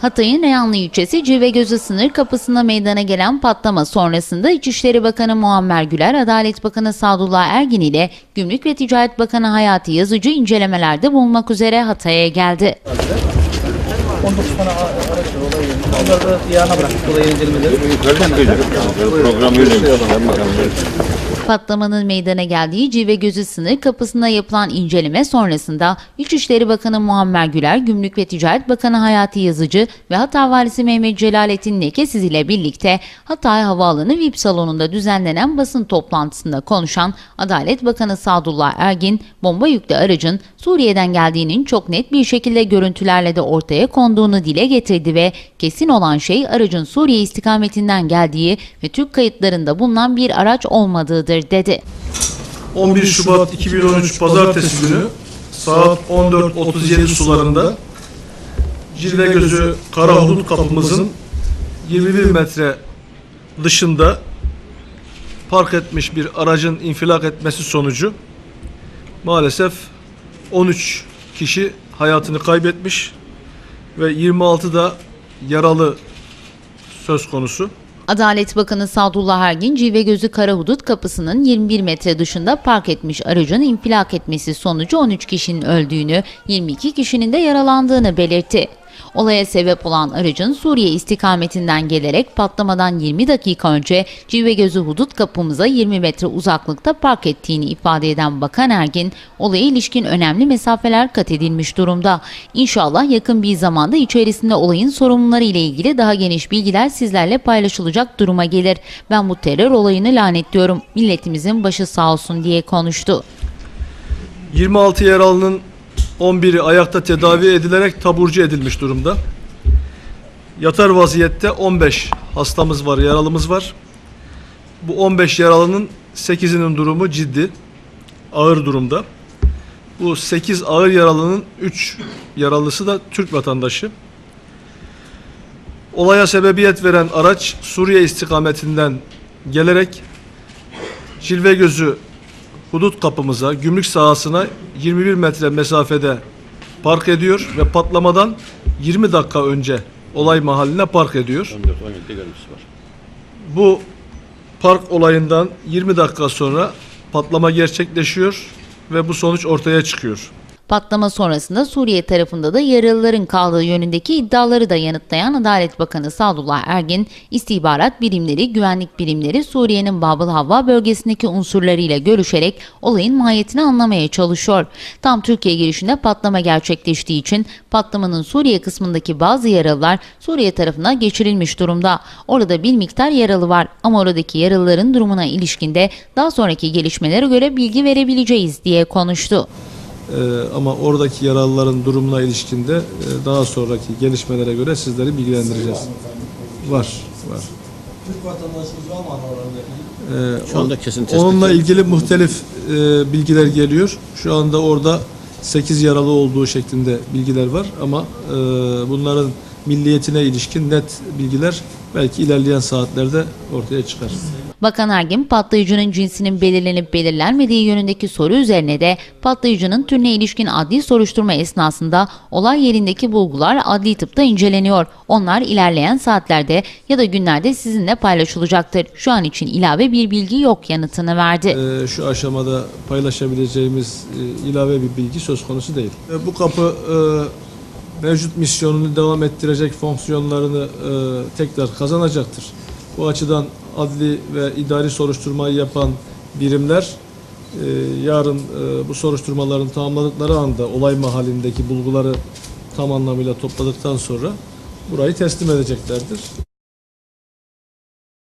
Hatay'ın Reyhanlı ilçesi Cilvegözü sınır kapısında meydana gelen patlama sonrasında İçişleri Bakanı Muammer Güler, Adalet Bakanı Sadullah Ergin ile Gümrük ve Ticaret Bakanı Hayati Yazıcı incelemelerde bulunmak üzere Hatay'a geldi. 19 tane araç olay. Onları da yağına bıraktık olay incelemeleri. Program yönetiyor. Patlamanın meydana geldiği Cilvegözü sınır kapısında yapılan inceleme sonrasında İçişleri Bakanı Muammer Güler, Gümrük ve Ticaret Bakanı Hayati Yazıcı ve Hatay Valisi Mehmet Celalettin Lekesiz ile birlikte Hatay Havaalanı VIP salonunda düzenlenen basın toplantısında konuşan Adalet Bakanı Sadullah Ergin, bomba yüklü aracın Suriye'den geldiğinin çok net bir şekilde görüntülerle de ortaya konduğunu dile getirdi ve kesin olan şey aracın Suriye istikametinden geldiği ve Türk kayıtlarında bulunan bir araç olmadığıdır dedi. 11 Şubat 2013 Pazartesi günü saat 14.37 sularında Cilvegözü Karahudut kapımızın 21 metre dışında park etmiş bir aracın infilak etmesi sonucu maalesef 13 kişi hayatını kaybetmiş ve 26 da yaralı söz konusu. Adalet Bakanı Sadullah Ergin, Cilvegözü Karahudut kapısının 21 metre dışında park etmiş aracın infilak etmesi sonucu 13 kişinin öldüğünü, 22 kişinin de yaralandığını belirtti. Olaya sebep olan aracın Suriye istikametinden gelerek patlamadan 20 dakika önce Cilvegözü hudut kapımıza 20 metre uzaklıkta park ettiğini ifade eden Bakan Ergin, olaya ilişkin önemli mesafeler kat edilmiş durumda. İnşallah yakın bir zamanda içerisinde olayın sorumluları ile ilgili daha geniş bilgiler sizlerle paylaşılacak duruma gelir. Ben bu terör olayını lanetliyorum. Milletimizin başı sağ olsun diye konuştu. 26 yaralının 11'i ayakta tedavi edilerek taburcu edilmiş durumda. Yatar vaziyette 15 hastamız var, yaralımız var. Bu 15 yaralının 8'inin durumu ciddi, ağır durumda. Bu 8 ağır yaralının 3 yaralısı da Türk vatandaşı. Olaya sebebiyet veren araç Suriye istikametinden gelerek Cilvegözü hudut kapımıza, gümrük sahasına 21 metre mesafede park ediyor ve patlamadan 20 dakika önce olay mahalline park ediyor. 14-17 görüntüsü var. Bu park olayından 20 dakika sonra patlama gerçekleşiyor ve bu sonuç ortaya çıkıyor. Patlama sonrasında Suriye tarafında da yaralıların kaldığı yönündeki iddiaları da yanıtlayan Adalet Bakanı Sadullah Ergin, istihbarat birimleri, güvenlik birimleri Suriye'nin Babıl Havva bölgesindeki unsurlarıyla görüşerek olayın mahiyetini anlamaya çalışıyor. Tam Türkiye girişinde patlama gerçekleştiği için patlamanın Suriye kısmındaki bazı yaralılar Suriye tarafına geçirilmiş durumda. Orada bir miktar yaralı var ama oradaki yaralıların durumuna ilişkinde daha sonraki gelişmelere göre bilgi verebileceğiz diye konuştu. Ee, ama oradaki yaralıların durumuna ilişkinde e, daha sonraki gelişmelere göre sizleri bilgilendireceğiz. Var, var. Türk vatandaşımız var mı aralarında? Ee, Şu anda kesin tespit Onunla ilgili muhtelif e, bilgiler geliyor. Şu anda orada 8 yaralı olduğu şeklinde bilgiler var ama e, bunların milliyetine ilişkin net bilgiler belki ilerleyen saatlerde ortaya çıkar. Bakan Ergin patlayıcının cinsinin belirlenip belirlenmediği yönündeki soru üzerine de patlayıcının türüne ilişkin adli soruşturma esnasında olay yerindeki bulgular adli tıpta inceleniyor. Onlar ilerleyen saatlerde ya da günlerde sizinle paylaşılacaktır. Şu an için ilave bir bilgi yok yanıtını verdi. E, şu aşamada paylaşabileceğimiz e, ilave bir bilgi söz konusu değil. E, bu kapı e, mevcut misyonunu devam ettirecek fonksiyonlarını e, tekrar kazanacaktır. Bu açıdan adli ve idari soruşturmayı yapan birimler e, yarın e, bu soruşturmaların tamamladıkları anda olay mahallindeki bulguları tam anlamıyla topladıktan sonra burayı teslim edeceklerdir.